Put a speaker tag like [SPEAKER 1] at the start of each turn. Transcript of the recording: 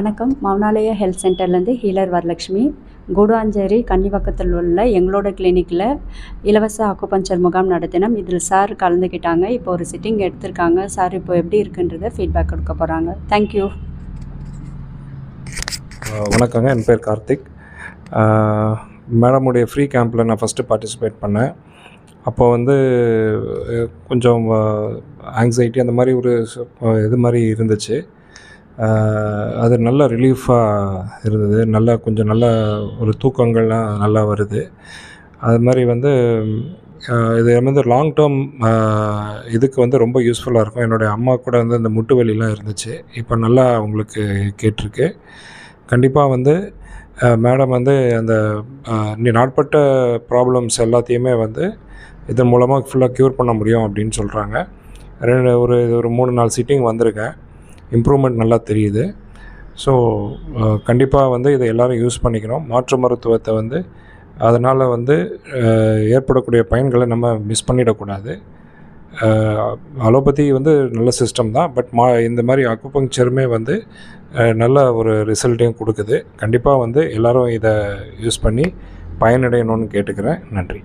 [SPEAKER 1] வணக்கம். மௌனாலய ஹெல்த் சென்டர்லேருந்து ஹீலர் வரலட்சுமி கூடாஞ்சேரி கன்னிவாக்கத்தில் உள்ள எங்களோட கிளினிக்கில் இலவச அக்குபஞ்சர் முகாம் நடத்தினோம். இதில் சார் கலந்துக்கிட்டாங்க. இப்போ ஒரு சிட்டிங் எடுத்திருக்காங்க. சார் இப்போ எப்படி இருக்குன்றத ஃபீட்பேக் கொடுக்க போகிறாங்க தேங்க்யூ
[SPEAKER 2] வணக்கங்க. என் பேர் கார்த்திக். மேடமுடைய ஃப்ரீ கேம்பில் நான் ஃபஸ்ட்டு பார்ட்டிசிபேட் பண்ணேன். அப்போ வந்து கொஞ்சம் ஆங்ஸைட்டி அந்த மாதிரி ஒரு இது மாதிரி இருந்துச்சு. அது நல்ல ரிலீஃபாக இருந்தது. நல்ல கொஞ்சம் நல்ல ஒரு தூக்கங்கள்லாம் நல்லா வருது. அது மாதிரி வந்து இது வந்து லாங் டேர்ம் இதுக்கு வந்து ரொம்ப யூஸ்ஃபுல்லாக இருக்கும். என்னுடைய அம்மா கூட வந்து இந்த முட்டு வலிலாம் இருந்துச்சு. இப்போ நல்லா அவங்களுக்கு கேட்டிருக்கு. கண்டிப்பாக வந்து மேடம் வந்து அந்த நாட்பட்ட ப்ராப்ளம்ஸ் எல்லாத்தையுமே வந்து இதன் மூலமாக ஃபுல்லாக க்யூர் பண்ண முடியும் அப்படின்னு சொல்கிறாங்க ரெண்டு ஒரு ஒரு மூணு நாலு சிட்டிங் வந்திருக்கேன். இம்ப்ரூவ்மெண்ட் நல்லா தெரியுது. ஸோ கண்டிப்பாக வந்து இதை எல்லோரும் யூஸ் பண்ணிக்கணும். மாற்று மருத்துவத்தை வந்து அதனால் வந்து ஏற்படக்கூடிய பயன்களை நம்ம மிஸ் பண்ணிடக்கூடாது. அலோபதி வந்து நல்ல சிஸ்டம் தான். பட் மா இந்த மாதிரி அக்குபங்க்சருமே வந்து நல்ல ஒரு ரிசல்ட்டையும் கொடுக்குது. கண்டிப்பாக வந்து எல்லோரும் இதை யூஸ் பண்ணி பயனடையணும்னு கேட்டுக்கிறேன். நன்றி.